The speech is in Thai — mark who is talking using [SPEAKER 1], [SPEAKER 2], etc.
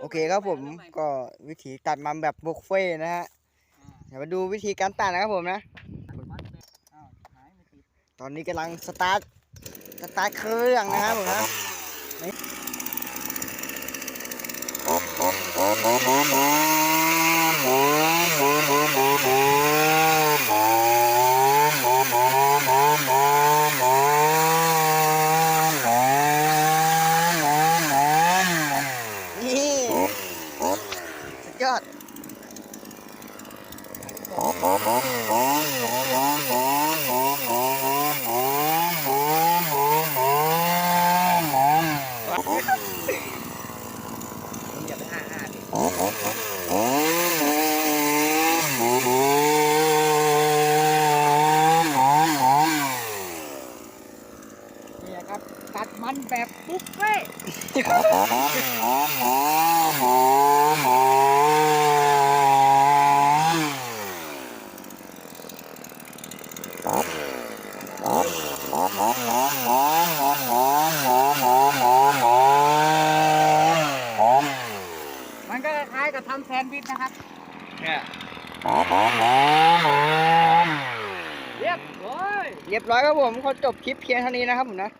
[SPEAKER 1] โอเคครับผมก็วิธีตัดมันแบบบุฟเฟ่ต์นะฮะเดี๋ยวมาดูวิธีการตัดนะครับผมนะ ตอนนี้กำลังสตาร์ทสตาร์ทเครื่องนะครับผมนะนี่สุดย อด
[SPEAKER 2] อย่าไปอ่าอ่าดิ
[SPEAKER 1] นี่ครับ ตัดมันแบบบุฟเฟ่ต์
[SPEAKER 2] มัน ก็คล้ายๆกับทำแซนด์วิชนะครับ
[SPEAKER 1] เนี่ย
[SPEAKER 2] เรียบร้อย
[SPEAKER 1] เรียบร้อยครับผมเขาจบคลิปเพียงเท่านี้นะครับผมนะ